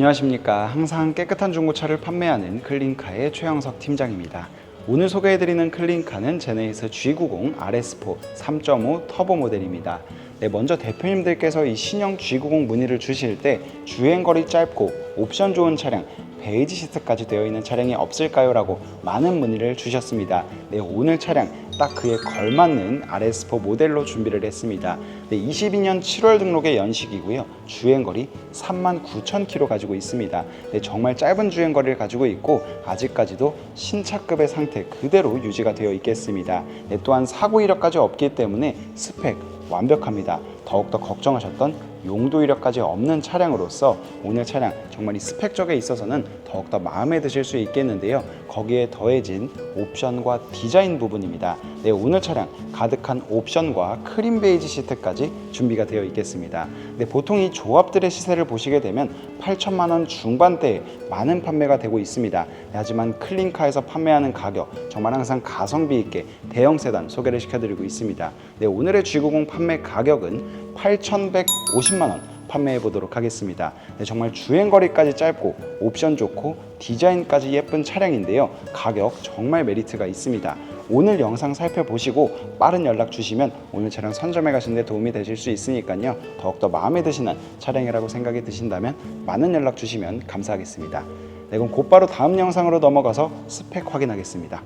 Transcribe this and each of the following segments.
안녕하십니까. 항상 깨끗한 중고차를 판매하는 클린카의 최영석 팀장입니다. 오늘 소개해드리는 클린카는 제네이스 G90 RS4 3.5 터보 모델입니다. 네, 먼저 대표님들께서 이 신형 G90 문의를 주실 때 주행거리 짧고 옵션 좋은 차량 베이지 시트까지 되어 있는 차량이 없을까요? 라고 많은 문의를 주셨습니다. 네, 오늘 차량 딱 그에 걸맞는 RS4 모델로 준비를 했습니다. 네, 22년 7월 등록의 연식이고요. 주행거리 39,000km 가지고 있습니다. 네, 정말 짧은 주행거리를 가지고 있고 아직까지도 신차급의 상태 그대로 유지가 되어 있겠습니다. 네, 또한 사고 이력까지 없기 때문에 스펙 완벽합니다. 더욱더 걱정하셨던 용도 이력까지 없는 차량으로서 오늘 차량 정말 이 스펙 적에 있어서는 더욱더 마음에 드실 수 있겠는데요. 거기에 더해진 옵션과 디자인 부분입니다. 네, 오늘 차량 가득한 옵션과 크림 베이지 시트까지 준비가 되어 있겠습니다. 네, 보통 이 조합들의 시세를 보시게 되면 8천만 원 중반대에 많은 판매가 되고 있습니다. 네, 하지만 클린카에서 판매하는 가격 정말 항상 가성비 있게 대형 세단 소개를 시켜드리고 있습니다. 네, 오늘의 G90 판매 가격은 8,150만 원 판매해 보도록 하겠습니다. 네, 정말 주행 거리까지 짧고 옵션 좋고 디자인까지 예쁜 차량인데요. 가격 정말 메리트가 있습니다. 오늘 영상 살펴보시고 빠른 연락 주시면 오늘 차량 선점해 가시는 데 도움이 되실 수 있으니까요. 더욱더 마음에 드시는 차량이라고 생각이 드신다면 많은 연락 주시면 감사하겠습니다. 네, 그럼 곧바로 다음 영상으로 넘어가서 스펙 확인하겠습니다.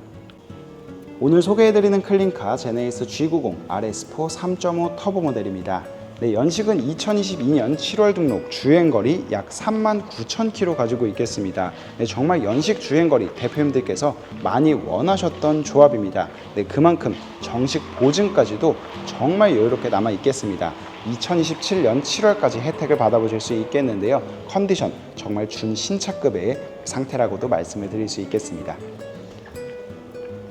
오늘 소개해드리는 클린카 제네이스 G90 RS4 3.5 터보 모델입니다. 네, 연식은 2022년 7월 등록 주행거리 약 39,000km 가지고 있겠습니다. 네, 정말 연식 주행거리 대표님들께서 많이 원하셨던 조합입니다. 네, 그만큼 정식 보증까지도 정말 여유롭게 남아 있겠습니다. 2027년 7월까지 혜택을 받아보실 수 있겠는데요. 컨디션 정말 준신차급의 상태라고도 말씀을 드릴 수 있겠습니다.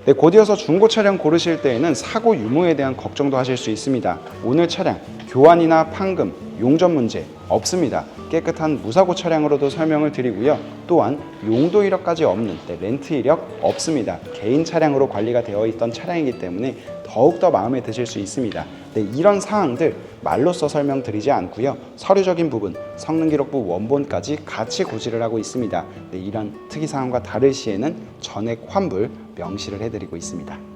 네, 곧이어서 중고 차량 고르실 때에는 사고 유무에 대한 걱정도 하실 수 있습니다. 오늘 차량 교환이나 판금, 용접 문제 없습니다. 깨끗한 무사고 차량으로도 설명을 드리고요. 또한 용도 이력까지 없는 네, 렌트 이력 없습니다. 개인 차량으로 관리가 되어 있던 차량이기 때문에 더욱더 마음에 드실 수 있습니다. 네, 이런 사항들 말로써 설명드리지 않고요. 서류적인 부분, 성능기록부 원본까지 같이 고지를 하고 있습니다. 네, 이런 특이사항과 다를 시에는 전액 환불 명시를 해드리고 있습니다.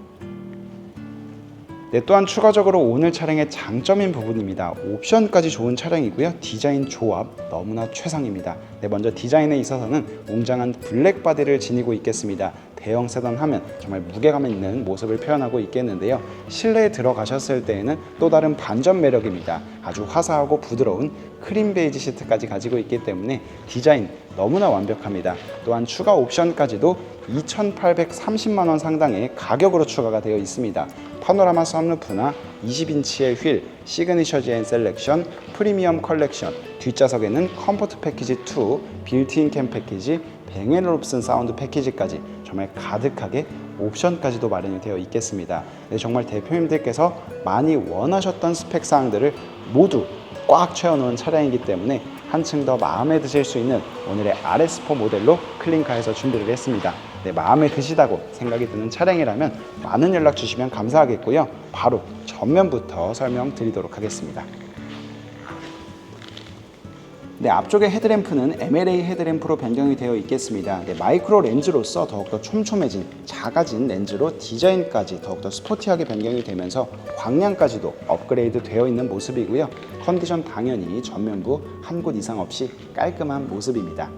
네, 또한 추가적으로 오늘 차량의 장점인 부분입니다. 옵션까지 좋은 차량이고요. 디자인 조합 너무나 최상입니다. 네, 먼저 디자인에 있어서는 웅장한 블랙 바디를 지니고 있겠습니다. 대형 세단 하면 정말 무게감 있는 모습을 표현하고 있겠는데요. 실내에 들어가셨을 때에는 또 다른 반전 매력입니다. 아주 화사하고 부드러운 크림 베이지 시트까지 가지고 있기 때문에 디자인 너무나 완벽합니다. 또한 추가 옵션까지도 2,830만 원 상당의 가격으로 추가가 되어 있습니다. 파노라마 썬루프나 20인치의 휠, 시그니처 제인 셀렉션, 프리미엄 컬렉션, 뒷좌석에는 컴포트 패키지 2, 빌트인 캠 패키지, 뱅앤롭슨 사운드 패키지까지 정말 가득하게 옵션까지도 마련이 되어 있겠습니다. 네, 정말 대표님들께서 많이 원하셨던 스펙 사항들을 모두 꽉 채워놓은 차량이기 때문에 한층 더 마음에 드실 수 있는 오늘의 RS4 모델로 클린카에서 준비를 했습니다. 네, 마음에 드시다고 생각이 드는 차량이라면 많은 연락 주시면 감사하겠고요. 바로 전면부터 설명드리도록 하겠습니다. 네, 앞쪽의 헤드램프는 MLA 헤드램프로 변경이 되어 있겠습니다. 네, 마이크로 렌즈로서 더욱더 촘촘해진 작아진 렌즈로 디자인까지 더욱더 스포티하게 변경이 되면서 광량까지도 업그레이드 되어 있는 모습이고요. 컨디션 당연히 전면부 한 곳 이상 없이 깔끔한 모습입니다.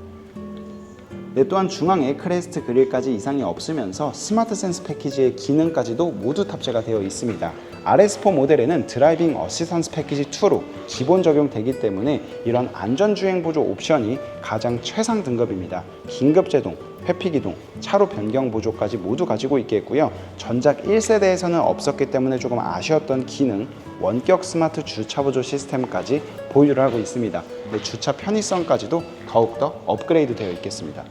네, 또한 중앙에 크레스트 그릴까지 이상이 없으면서 스마트 센스 패키지의 기능까지도 모두 탑재가 되어 있습니다. RS4 모델에는 드라이빙 어시스턴스 패키지 2로 기본 적용되기 때문에 이런 안전주행 보조 옵션이 가장 최상 등급입니다. 긴급 제동, 회피 기동, 차로 변경 보조까지 모두 가지고 있겠고요. 전작 1세대에서는 없었기 때문에 조금 아쉬웠던 기능, 원격 스마트 주차 보조 시스템까지 보유를 하고 있습니다. 네, 주차 편의성까지도 더욱더 업그레이드 되어 있겠습니다.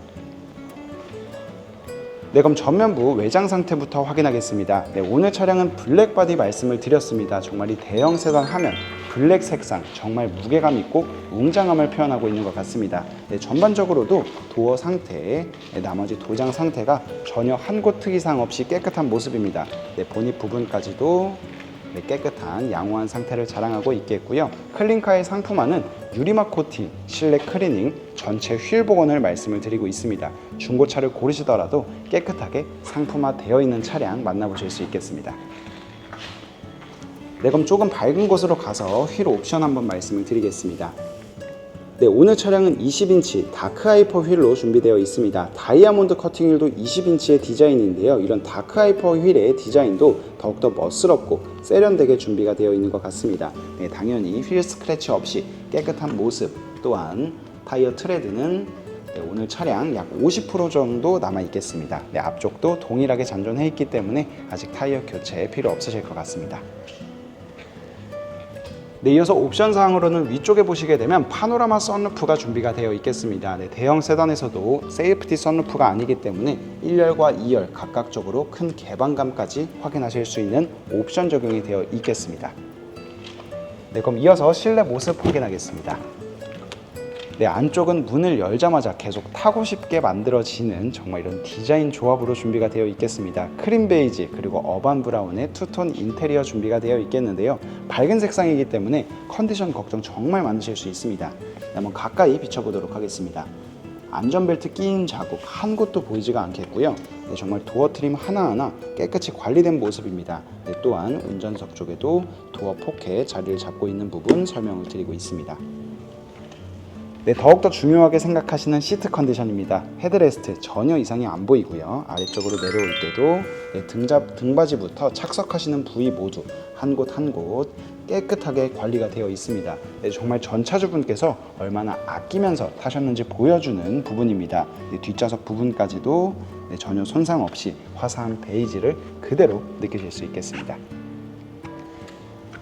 네, 그럼 전면부 외장 상태부터 확인하겠습니다. 네, 오늘 차량은 블랙 바디 말씀을 드렸습니다. 정말 이 대형 세단 하면 블랙 색상 정말 무게감 있고 웅장함을 표현하고 있는 것 같습니다. 네, 전반적으로도 도어 상태, 네, 나머지 도장 상태가 전혀 한 곳 특이사항 없이 깨끗한 모습입니다. 네, 보닛 부분까지도 네, 깨끗한 양호한 상태를 자랑하고 있겠고요. 클린카의 상품화는 유리막 코팅, 실내 클리닝, 전체 휠 복원을 말씀을 드리고 있습니다. 중고차를 고르시더라도 깨끗하게 상품화 되어 있는 차량 만나보실 수 있겠습니다. 네, 그럼 조금 밝은 곳으로 가서 휠 옵션 한번 말씀을 드리겠습니다. 네, 오늘 차량은 20인치 다크 하이퍼 휠로 준비되어 있습니다. 다이아몬드 커팅 휠도 20인치의 디자인인데요. 이런 다크 하이퍼 휠의 디자인도 더욱더 멋스럽고 세련되게 준비가 되어 있는 것 같습니다. 네, 당연히 휠 스크래치 없이 깨끗한 모습 또한 타이어 트레드는 네, 오늘 차량 약 50% 정도 남아 있겠습니다. 네, 앞쪽도 동일하게 잔존해 있기 때문에 아직 타이어 교체 필요 없으실 것 같습니다. 네, 이어서 옵션 사항으로는 위쪽에 보시게 되면 파노라마 썬루프가 준비가 되어 있겠습니다. 네, 대형 세단에서도 세이프티 썬루프가 아니기 때문에 1열과 2열 각각적으로 큰 개방감까지 확인하실 수 있는 옵션 적용이 되어 있겠습니다. 네, 그럼 이어서 실내 모습 확인하겠습니다. 네, 안쪽은 문을 열자마자 계속 타고 싶게 만들어지는 정말 이런 디자인 조합으로 준비가 되어 있겠습니다. 크림 베이지 그리고 어반 브라운의 투톤 인테리어 준비가 되어 있겠는데요. 밝은 색상이기 때문에 컨디션 걱정 정말 많으실 수 있습니다. 네, 한번 가까이 비춰보도록 하겠습니다. 안전벨트 끼인 자국 한 곳도 보이지가 않겠고요. 네, 정말 도어 트림 하나하나 깨끗이 관리된 모습입니다. 네, 또한 운전석 쪽에도 도어 포켓 자리를 잡고 있는 부분 설명을 드리고 있습니다. 네, 더욱더 중요하게 생각하시는 시트 컨디션입니다. 헤드레스트 전혀 이상이 안 보이고요. 아래쪽으로 내려올 때도 네, 등잡, 등받이부터 착석하시는 부위 모두 한 곳 한 곳 깨끗하게 관리가 되어 있습니다. 네, 정말 전차주분께서 얼마나 아끼면서 타셨는지 보여주는 부분입니다. 네, 뒷좌석 부분까지도 네, 전혀 손상 없이 화사한 베이지를 그대로 느끼실 수 있겠습니다.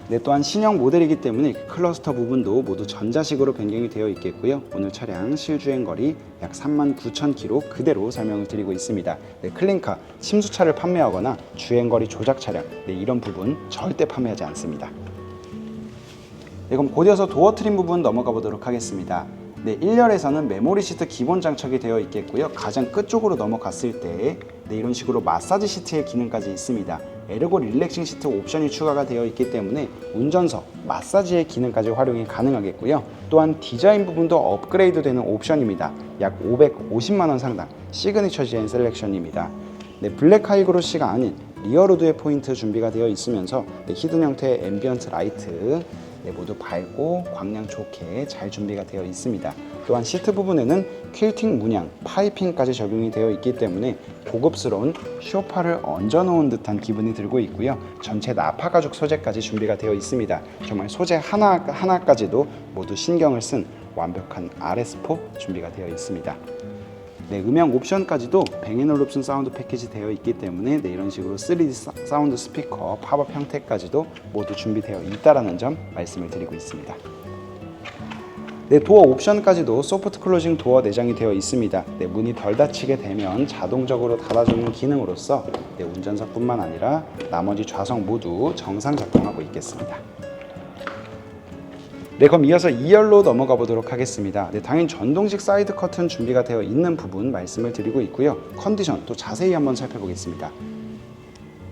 네, 또한 신형 모델이기 때문에 클러스터 부분도 모두 전자식으로 변경이 되어 있겠고요. 오늘 차량 실주행 거리 약 39,000km 그대로 설명을 드리고 있습니다. 네, 클린카 침수차를 판매하거나 주행 거리 조작 차량 네, 이런 부분 절대 판매하지 않습니다. 네, 그럼 곧이어서 도어 트림 부분 넘어가 보도록 하겠습니다. 네, 1열에서는 메모리 시트 기본 장착이 되어 있겠고요. 가장 끝쪽으로 넘어갔을 때 네, 이런 식으로 마사지 시트의 기능까지 있습니다. 에르고 릴렉싱 시트 옵션이 추가가 되어 있기 때문에 운전석, 마사지의 기능까지 활용이 가능하겠고요. 또한 디자인 부분도 업그레이드 되는 옵션입니다. 약 550만 원 상당 시그니처 디자인 셀렉션입니다. 네, 블랙 하이그로시가 아닌 리어로드의 포인트 준비가 되어 있으면서 네, 히든 형태의 앰비언트 라이트 네, 모두 밝고 광량 좋게 잘 준비가 되어 있습니다. 또한 시트 부분에는 퀼팅 문양, 파이핑까지 적용이 되어 있기 때문에 고급스러운 쇼파를 얹어 놓은 듯한 기분이 들고 있고요. 전체 나파 가죽 소재까지 준비가 되어 있습니다. 정말 소재 하나 하나까지도 모두 신경을 쓴 완벽한 RS4 준비가 되어 있습니다. 네, 음향 옵션까지도 뱅앤올룹슨 사운드 패키지 되어 있기 때문에 네, 이런 식으로 3D 사- 사운드 스피커 팝업 형태까지도 모두 준비되어 있다라는 점 말씀을 드리고 있습니다. 네, 도어 옵션까지도 소프트 클로징 도어 내장이 되어 있습니다. 네, 문이 덜 닫히게 되면 자동적으로 닫아주는 기능으로서 네, 운전석뿐만 아니라 나머지 좌석 모두 정상 작동하고 있겠습니다. 네, 그럼 이어서 2열로 넘어가 보도록 하겠습니다. 네, 당연히 전동식 사이드 커튼 준비가 되어 있는 부분 말씀을 드리고 있고요. 컨디션 또 자세히 한번 살펴보겠습니다.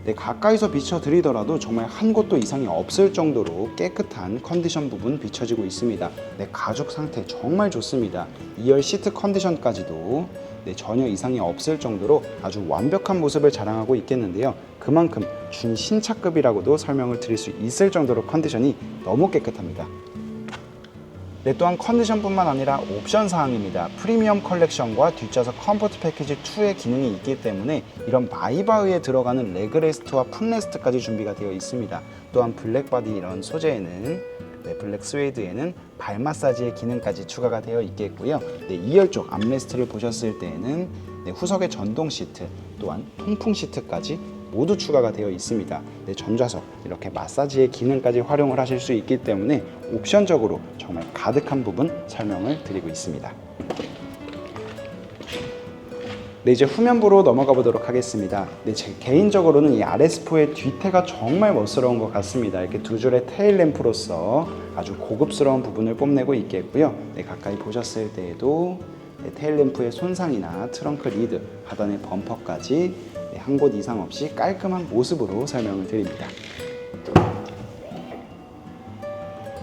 네, 가까이서 비춰드리더라도 정말 한 곳도 이상이 없을 정도로 깨끗한 컨디션 부분 비춰지고 있습니다. 네, 가죽 상태 정말 좋습니다. 2열 시트 컨디션까지도 네, 전혀 이상이 없을 정도로 아주 완벽한 모습을 자랑하고 있겠는데요. 그만큼 준신차급이라고도 설명을 드릴 수 있을 정도로 컨디션이 너무 깨끗합니다. 네, 또한 컨디션뿐만 아니라 옵션 사항입니다. 프리미엄 컬렉션과 뒷좌석 컴포트 패키지 2의 기능이 있기 때문에 이런 마이바흐에 들어가는 레그레스트와 풋레스트까지 준비가 되어 있습니다. 또한 블랙바디 이런 소재에는 네, 블랙 스웨이드에는 발 마사지의 기능까지 추가가 되어 있겠고요. 네, 2열 쪽 암레스트를 보셨을 때에는 네, 후석의 전동 시트 또한 통풍 시트까지 모두 추가가 되어 있습니다. 네, 전좌석 이렇게 마사지의 기능까지 활용을 하실 수 있기 때문에 옵션적으로 정말 가득한 부분 설명을 드리고 있습니다. 네, 이제 후면부로 넘어가 보도록 하겠습니다. 네, 제 개인적으로는 이 RS4의 뒤태가 정말 멋스러운 것 같습니다. 이렇게 두 줄의 테일 램프로서 아주 고급스러운 부분을 뽐내고 있겠고요. 네, 가까이 보셨을 때에도 네, 테일 램프의 손상이나 트렁크 리드, 하단의 범퍼까지 네, 한 곳 이상 없이 깔끔한 모습으로 설명을 드립니다.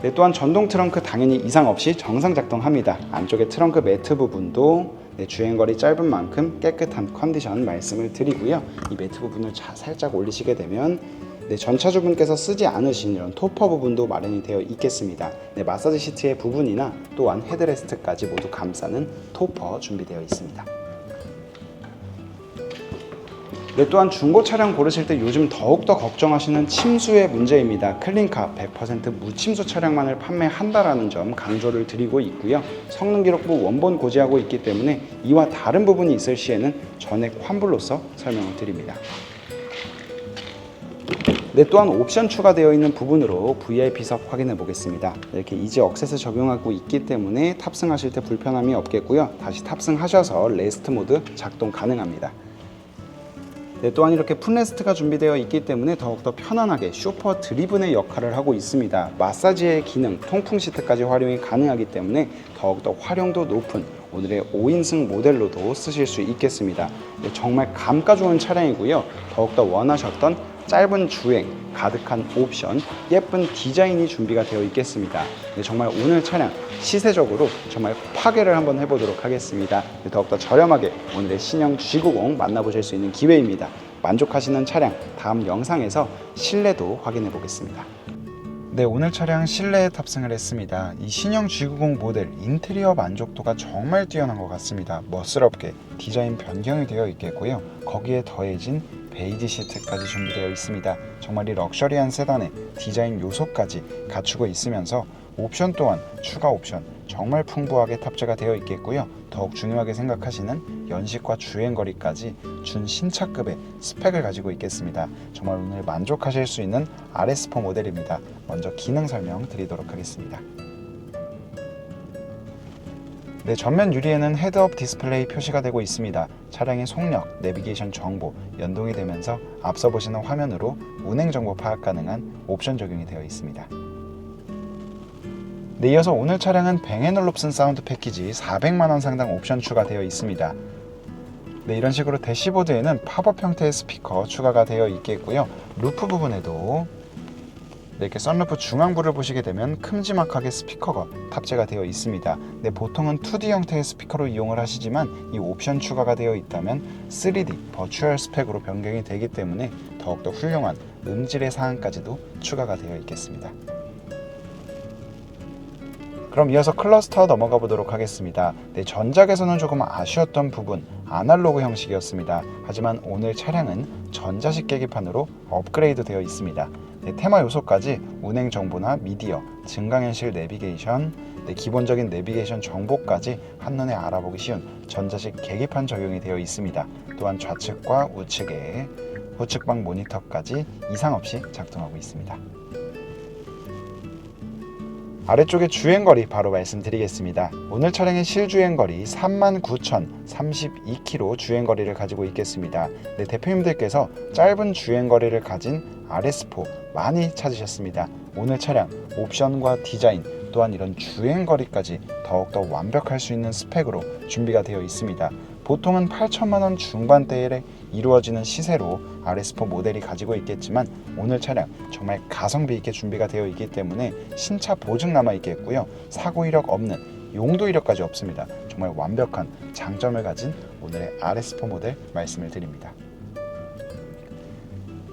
네, 또한 전동 트렁크 당연히 이상 없이 정상 작동합니다. 안쪽에 트렁크 매트 부분도 네, 주행거리 짧은 만큼 깨끗한 컨디션 말씀을 드리고요. 이 매트 부분을 자, 살짝 올리시게 되면 네, 전차주분께서 쓰지 않으신 이런 토퍼 부분도 마련이 되어 있겠습니다. 네, 마사지 시트의 부분이나 또한 헤드레스트까지 모두 감싸는 토퍼 준비되어 있습니다. 네, 또한 중고 차량 고르실 때 요즘 더욱더 걱정하시는 침수의 문제입니다. 클린카 100% 무침수 차량만을 판매한다라는 점 강조를 드리고 있고요. 성능 기록부 원본 고지하고 있기 때문에 이와 다른 부분이 있을 시에는 전액 환불로서 설명을 드립니다. 네, 또한 옵션 추가되어 있는 부분으로 VIP석 확인해 보겠습니다. 이렇게 이지 억셋을 적용하고 있기 때문에 탑승하실 때 불편함이 없겠고요. 다시 탑승하셔서 레스트 모드 작동 가능합니다. 네, 또한 이렇게 풋레스트가 준비되어 있기 때문에 더욱더 편안하게 슈퍼 드리븐의 역할을 하고 있습니다. 마사지의 기능, 통풍 시트까지 활용이 가능하기 때문에 더욱더 활용도 높은 오늘의 5인승 모델로도 쓰실 수 있겠습니다. 네, 정말 감가 좋은 차량이고요. 더욱더 원하셨던 짧은 주행, 가득한 옵션, 예쁜 디자인이 준비가 되어 있겠습니다. 네, 정말 오늘 차량 시세적으로 정말 파괴를 한번 해보도록 하겠습니다. 네, 더욱더 저렴하게 오늘의 신형 G90 만나보실 수 있는 기회입니다. 만족하시는 차량 다음 영상에서 실내도 확인해 보겠습니다. 네, 오늘 차량 실내에 탑승을 했습니다. 이 신형 G90 모델 인테리어 만족도가 정말 뛰어난 것 같습니다. 멋스럽게 디자인 변경이 되어 있겠고요. 거기에 더해진 베이지 시트까지 준비되어 있습니다. 정말 이 럭셔리한 세단의 디자인 요소까지 갖추고 있으면서 옵션 또한 추가 옵션 정말 풍부하게 탑재가 되어 있겠고요. 더욱 중요하게 생각하시는 연식과 주행 거리까지 준 신차급의 스펙을 가지고 있겠습니다. 정말 오늘 만족하실 수 있는 RS4 모델입니다. 먼저 기능 설명 드리도록 하겠습니다. 네, 전면 유리에는 헤드업 디스플레이 표시가 되고 있습니다. 차량의 속력, 내비게이션 정보 연동이 되면서 앞서 보시는 화면으로 운행 정보 파악 가능한 옵션 적용이 되어 있습니다. 네, 이어서 오늘 차량은 뱅앤올롭슨 사운드 패키지 400만 원 상당 옵션 추가되어 있습니다. 네, 이런 식으로 대시보드에는 팝업 형태의 스피커 추가가 되어 있겠고요. 루프 부분에도 네, 이렇게 썬루프 중앙부를 보시게 되면 큼지막하게 스피커가 탑재가 되어 있습니다. 네, 보통은 2D 형태의 스피커로 이용을 하시지만 이 옵션 추가가 되어 있다면 3D 버추얼 스펙으로 변경이 되기 때문에 더욱더 훌륭한 음질의 사항까지도 추가가 되어 있겠습니다. 그럼 이어서 클러스터 넘어가 보도록 하겠습니다. 네, 전작에서는 조금 아쉬웠던 부분 아날로그 형식이었습니다. 하지만 오늘 차량은 전자식 계기판으로 업그레이드 되어 있습니다. 네, 테마 요소까지 운행 정보나 미디어, 증강현실 내비게이션, 네, 기본적인 내비게이션 정보까지 한눈에 알아보기 쉬운 전자식 계기판 적용이 되어 있습니다. 또한 좌측과 우측에 후측방 모니터까지 이상 없이 작동하고 있습니다. 아래쪽에 주행거리 바로 말씀드리겠습니다. 오늘 차량의 실주행거리 39,032km 주행거리를 가지고 있겠습니다. 네, 대표님들께서 짧은 주행거리를 가진 RS4 많이 찾으셨습니다. 오늘 차량 옵션과 디자인 또한 이런 주행거리까지 더욱더 완벽할 수 있는 스펙으로 준비가 되어 있습니다. 보통은 8천만 원 중반대에 이루어지는 시세로 RS4 모델이 가지고 있겠지만 오늘 차량 정말 가성비 있게 준비가 되어 있기 때문에 신차 보증 남아 있겠고요. 사고 이력 없는 용도 이력까지 없습니다. 정말 완벽한 장점을 가진 오늘의 RS4 모델 말씀을 드립니다.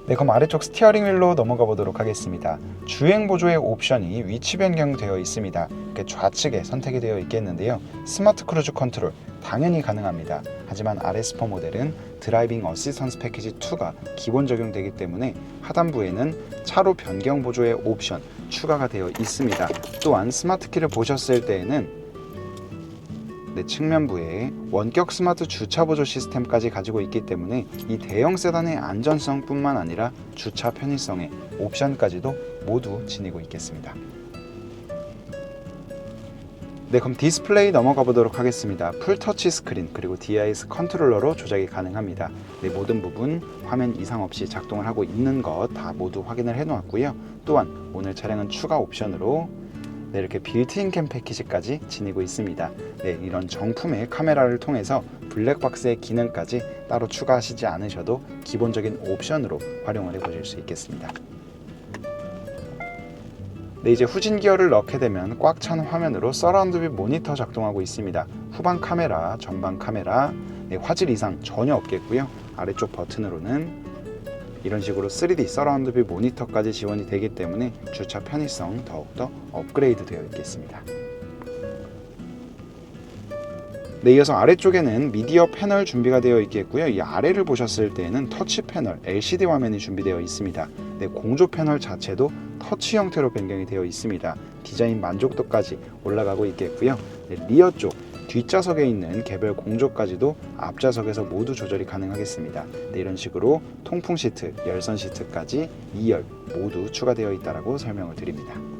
네, 그럼 아래쪽 스티어링 휠로 넘어가 보도록 하겠습니다. 주행 보조의 옵션이 위치 변경되어 있습니다. 좌측에 선택이 되어 있겠는데요. 스마트 크루즈 컨트롤 당연히 가능합니다. 하지만 RS4 모델은 드라이빙 어시스턴스 패키지 2가 기본 적용되기 때문에 하단부에는 차로 변경 보조의 옵션 추가가 되어 있습니다. 또한 스마트 키를 보셨을 때에는 네, 측면부에 원격 스마트 주차 보조 시스템까지 가지고 있기 때문에 이 대형 세단의 안전성뿐만 아니라 주차 편의성의 옵션까지도 모두 지니고 있겠습니다. 네, 그럼 디스플레이 넘어가 보도록 하겠습니다. 풀 터치 스크린 그리고 DIS 컨트롤러로 조작이 가능합니다. 네, 모든 부분 화면 이상 없이 작동을 하고 있는 것 다 모두 확인을 해 놓았고요. 또한 오늘 차량은 추가 옵션으로 네, 이렇게 빌트인 캠 패키지까지 지니고 있습니다. 네, 이런 정품의 카메라를 통해서 블랙박스의 기능까지 따로 추가하시지 않으셔도 기본적인 옵션으로 활용을 해보실 수 있겠습니다. 네, 이제 후진 기어를 넣게 되면 꽉 찬 화면으로 서라운드 뷰 모니터 작동하고 있습니다. 후방 카메라, 전방 카메라, 네, 화질 이상 전혀 없겠고요. 아래쪽 버튼으로는 이런 식으로 3D 서라운드 뷰 모니터까지 지원이 되기 때문에 주차 편의성 더욱더 업그레이드 되어 있겠습니다. 네, 이어서 아래쪽에는 미디어 패널 준비가 되어 있겠고요. 이 아래를 보셨을 때에는 터치 패널, LCD 화면이 준비되어 있습니다. 네, 공조 패널 자체도 터치 형태로 변경이 되어 있습니다. 디자인 만족도까지 올라가고 있겠고요. 네, 리어 쪽 뒷좌석에 있는 개별 공조까지도 앞좌석에서 모두 조절이 가능하겠습니다. 네, 이런 식으로 통풍 시트, 열선 시트까지 2열 모두 추가되어 있다라고 설명을 드립니다.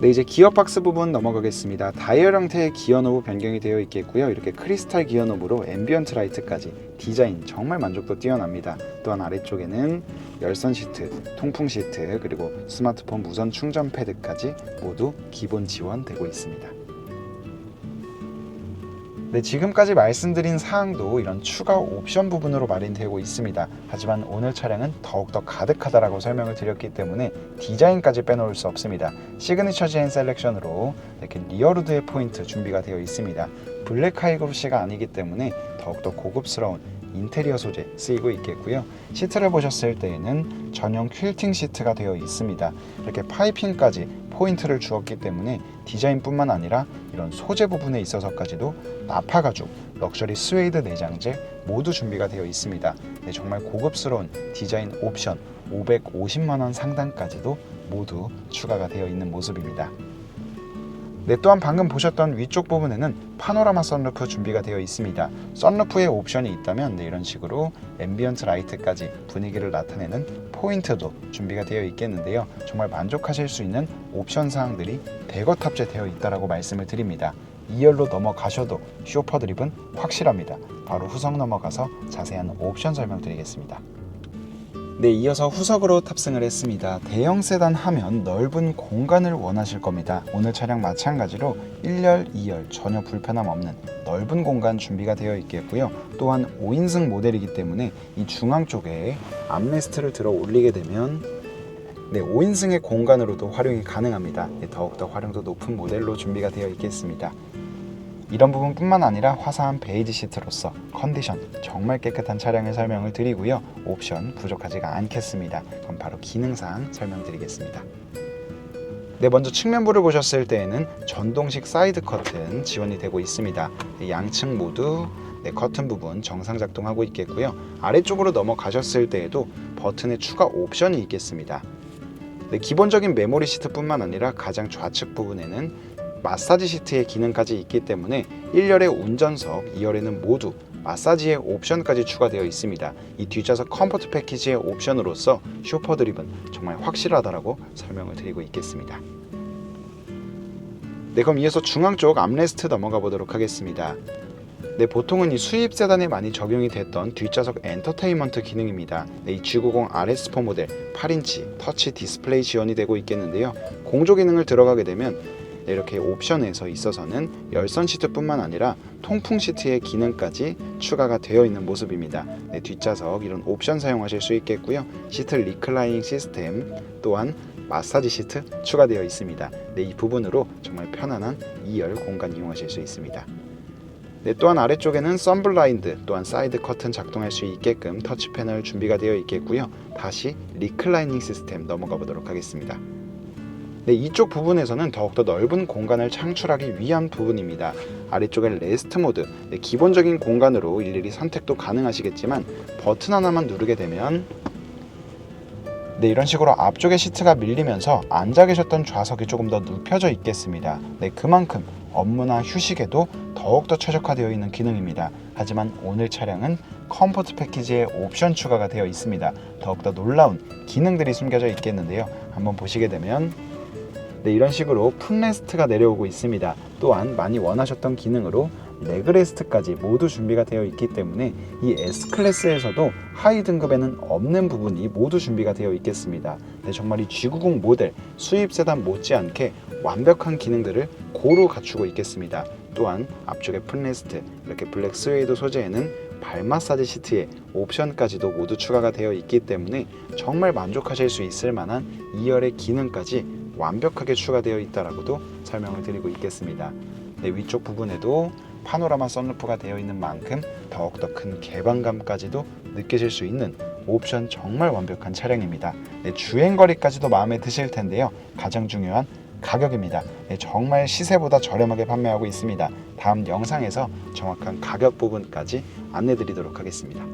네, 이제 기어 박스 부분 넘어가겠습니다. 다이얼 형태의 기어 노브 변경이 되어 있겠고요. 이렇게 크리스탈 기어 노브로 앰비언트 라이트까지 디자인 정말 만족도 뛰어납니다. 또한 아래쪽에는 열선 시트, 통풍 시트, 그리고 스마트폰 무선 충전 패드까지 모두 기본 지원되고 있습니다. 네, 지금까지 말씀드린 사항도 이런 추가 옵션 부분으로 마련되고 있습니다. 하지만 오늘 차량은 더욱더 가득하다라고 설명을 드렸기 때문에 디자인까지 빼놓을 수 없습니다. 시그니처 제인 셀렉션으로 이렇게 리어루드의 포인트 준비가 되어 있습니다. 블랙 하이그로시가 아니기 때문에 더욱더 고급스러운 인테리어 소재 쓰이고 있겠고요. 시트를 보셨을 때에는 전용 퀼팅 시트가 되어 있습니다. 이렇게 파이핑까지 포인트를 주었기 때문에 디자인뿐만 아니라 이런 소재 부분에 있어서까지도 나파 가죽, 럭셔리 스웨이드 내장재 모두 준비가 되어 있습니다. 네, 정말 고급스러운 디자인 옵션 550만 원 상당까지도 모두 추가가 되어 있는 모습입니다. 네, 또한 방금 보셨던 위쪽 부분에는 파노라마 썬루프 준비가 되어 있습니다. 썬루프에 옵션이 있다면 네, 이런 식으로 앰비언트 라이트까지 분위기를 나타내는 포인트도 준비가 되어 있겠는데요. 정말 만족하실 수 있는 옵션 사항들이 대거 탑재되어 있다라고 말씀을 드립니다. 2열로 넘어가셔도 쇼퍼 드립은 확실합니다. 바로 후석 넘어가서 자세한 옵션 설명드리겠습니다. 네, 이어서 후석으로 탑승을 했습니다. 대형 세단 하면 넓은 공간을 원하실 겁니다. 오늘 차량 마찬가지로 1열, 2열 전혀 불편함 없는 넓은 공간 준비가 되어 있겠고요. 또한 5인승 모델이기 때문에 이 중앙 쪽에 암레스트를 들어 올리게 되면 네, 5인승의 공간으로도 활용이 가능합니다. 네, 더욱더 활용도 높은 모델로 준비가 되어 있겠습니다. 이런 부분뿐만 아니라 화사한 베이지 시트로서 컨디션 정말 깨끗한 차량을 설명을 드리고요. 옵션 부족하지가 않겠습니다. 그럼 바로 기능사항 설명드리겠습니다. 네, 먼저 측면부를 보셨을 때에는 전동식 사이드 커튼 지원이 되고 있습니다. 네, 양측 모두 네, 커튼 부분 정상 작동하고 있겠고요. 아래쪽으로 넘어가셨을 때에도 버튼에 추가 옵션이 있겠습니다. 네, 기본적인 메모리 시트뿐만 아니라 가장 좌측 부분에는 마사지 시트의 기능까지 있기 때문에 1열의 운전석, 2열에는 모두 마사지의 옵션까지 추가되어 있습니다. 이 뒷좌석 컴포트 패키지의 옵션으로서 쇼퍼 드립은 정말 확실하다라고 설명을 드리고 있겠습니다. 네, 그럼 이어서 중앙 쪽 암레스트 넘어가 보도록 하겠습니다. 네, 보통은 이 수입 세단에 많이 적용이 됐던 뒷좌석 엔터테인먼트 기능입니다. 네, 이 G90 RS4 모델 8인치 터치 디스플레이 지원이 되고 있겠는데요. 공조 기능을 들어가게 되면 네, 이렇게 옵션에서 있어서는 열선 시트뿐만 아니라 통풍 시트의 기능까지 추가가 되어 있는 모습입니다. 네, 뒷좌석 이런 옵션 사용하실 수 있겠고요. 시트 리클라이닝 시스템 또한 마사지 시트 추가되어 있습니다. 네, 이 부분으로 정말 편안한 2열 공간 이용하실 수 있습니다. 네, 또한 아래쪽에는 썬블라인드 또한 사이드 커튼 작동할 수 있게끔 터치 패널 준비가 되어 있겠고요. 다시 리클라이닝 시스템 넘어가 보도록 하겠습니다. 네, 이쪽 부분에서는 더욱더 넓은 공간을 창출하기 위한 부분입니다. 아래쪽에 레스트 모드, 네, 기본적인 공간으로 일일이 선택도 가능하시겠지만 버튼 하나만 누르게 되면 네, 이런 식으로 앞쪽에 시트가 밀리면서 앉아 계셨던 좌석이 조금 더 눕혀져 있겠습니다. 네, 그만큼 업무나 휴식에도 더욱더 최적화되어 있는 기능입니다. 하지만 오늘 차량은 컴포트 패키지에 옵션 추가가 되어 있습니다. 더욱더 놀라운 기능들이 숨겨져 있겠는데요. 한번 보시게 되면 네, 이런 식으로 풋레스트가 내려오고 있습니다. 또한 많이 원하셨던 기능으로 레그레스트까지 모두 준비가 되어 있기 때문에 이 S클래스에서도 하위 등급에는 없는 부분이 모두 준비가 되어 있겠습니다. 네, 정말 이 G90 모델 수입 세단 못지않게 완벽한 기능들을 고루 갖추고 있겠습니다. 또한 앞쪽에 풋레스트, 이렇게 블랙 스웨이드 소재에는 발 마사지 시트에 옵션까지도 모두 추가가 되어 있기 때문에 정말 만족하실 수 있을 만한 2열의 기능까지 완벽하게 추가되어 있다라고도 설명을 드리고 있겠습니다. 네, 위쪽 부분에도 파노라마 선루프가 되어 있는 만큼 더욱더 큰 개방감까지도 느끼실 수 있는 옵션 정말 완벽한 차량입니다. 네, 주행 거리까지도 마음에 드실 텐데요. 가장 중요한 가격입니다. 네, 정말 시세보다 저렴하게 판매하고 있습니다. 다음 영상에서 정확한 가격 부분까지 안내 드리도록 하겠습니다.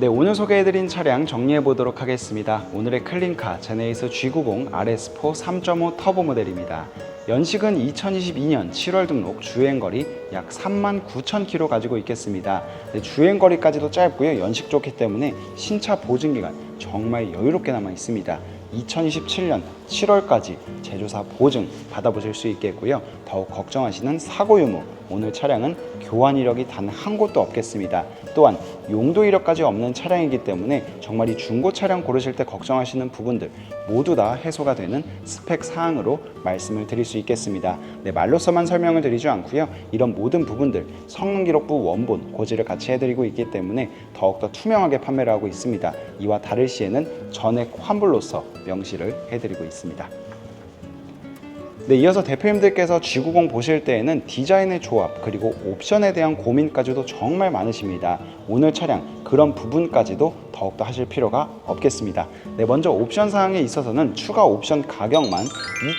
네, 오늘 소개해드린 차량 정리해 보도록 하겠습니다. 오늘의 클린카 제네이스 G90 RS4 3.5 터보 모델입니다. 연식은 2022년 7월 등록 주행거리 약 3만 9천 킬로 가지고 있겠습니다. 네, 주행거리까지도 짧고요. 연식 좋기 때문에 신차 보증기간 정말 여유롭게 남아 있습니다. 2027년 7월까지 제조사 보증 받아보실 수 있겠고요. 더욱 걱정하시는 사고 유무 오늘 차량은 교환 이력이 단 한 곳도 없겠습니다. 또한 용도 이력까지 없는 차량이기 때문에 정말 이 중고 차량 고르실 때 걱정하시는 부분들 모두 다 해소가 되는 스펙 사항으로 말씀을 드릴 수 있겠습니다. 네, 말로서만 설명을 드리지 않고요. 이런 모든 부분들 성능 기록부 원본 고지를 같이 해드리고 있기 때문에 더욱더 투명하게 판매를 하고 있습니다. 이와 다를 시에는 전액 환불로서 명시를 해드리고 있습니다. 네, 이어서 대표님들께서 G90 보실 때에는 디자인의 조합 그리고 옵션에 대한 고민까지도 정말 많으십니다. 오늘 차량 그런 부분까지도 더욱더 하실 필요가 없겠습니다. 네, 먼저 옵션 사항에 있어서는 추가 옵션 가격만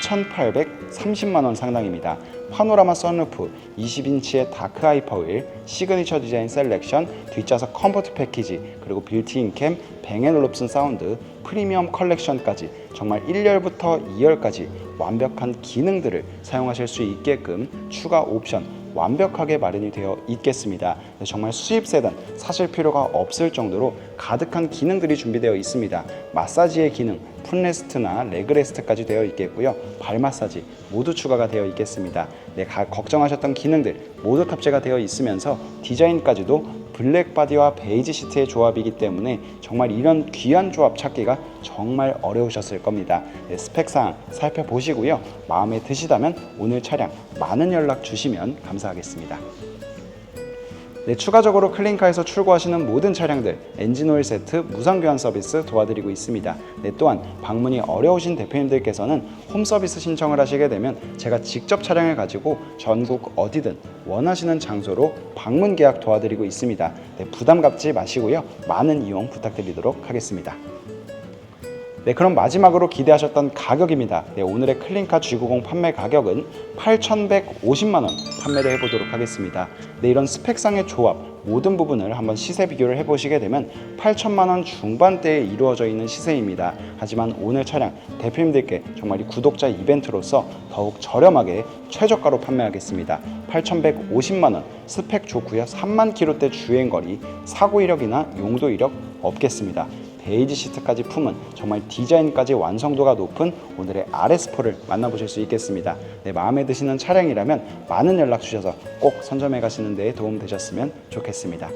2,830만 원 상당입니다. 파노라마 선루프, 20인치의 다크 하이퍼 휠, 시그니처 디자인 셀렉션, 뒷좌석 컴포트 패키지, 그리고 빌트인 캠, 뱅앤올롭슨 사운드, 프리미엄 컬렉션까지 정말 1열부터 2열까지 완벽한 기능들을 사용하실 수 있게끔 추가 옵션 완벽하게 마련이 되어 있겠습니다. 네, 정말 수입 세단 사실 필요가 없을 정도로 가득한 기능들이 준비되어 있습니다. 마사지의 기능, 풋레스트나 레그레스트까지 되어 있겠고요. 발 마사지 모두 추가가 되어 있겠습니다. 네, 가- 걱정하셨던 기능들 모두 탑재가 되어 있으면서 디자인까지도 블랙 바디와 베이지 시트의 조합이기 때문에 정말 이런 귀한 조합 찾기가 정말 어려우셨을 겁니다. 네, 스펙사항 살펴보시고요. 마음에 드시다면 오늘 차량 많은 연락 주시면 감사하겠습니다. 네, 추가적으로 클린카에서 출고하시는 모든 차량들 엔진 오일 세트 무상 교환 서비스 도와드리고 있습니다. 네, 또한 방문이 어려우신 대표님들께서는 홈 서비스 신청을 하시게 되면 제가 직접 차량을 가지고 전국 어디든 원하시는 장소로 방문 계약 도와드리고 있습니다. 네, 부담 갖지 마시고요. 많은 이용 부탁드리도록 하겠습니다. 네, 그럼 마지막으로 기대하셨던 가격입니다. 네, 오늘의 클린카 G90 판매 가격은 8,150만 원 판매를 해보도록 하겠습니다. 네, 이런 스펙상의 조합 모든 부분을 한번 시세 비교를 해보시게 되면 8천만 원 중반대에 이루어져 있는 시세입니다. 하지만 오늘 차량 대표님들께 정말 이 구독자 이벤트로서 더욱 저렴하게 최저가로 판매하겠습니다. 8,150만 원 스펙 좋고요. 3만 킬로대 주행거리 사고 이력이나 용도 이력 없겠습니다. 베이지 시트까지 품은 정말 디자인까지 완성도가 높은 오늘의 RS4를 만나보실 수 있겠습니다. 네, 마음에 드시는 차량이라면 많은 연락 주셔서 꼭 선점해 가시는 데 도움 되셨으면 좋겠습니다.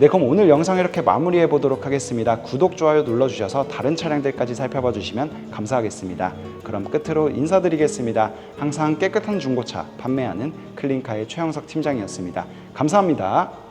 네, 그럼 오늘 영상 이렇게 마무리해 보도록 하겠습니다. 구독, 좋아요 눌러주셔서 다른 차량들까지 살펴봐 주시면 감사하겠습니다. 그럼 끝으로 인사드리겠습니다. 항상 깨끗한 중고차 판매하는 클린카의 최영석 팀장이었습니다. 감사합니다.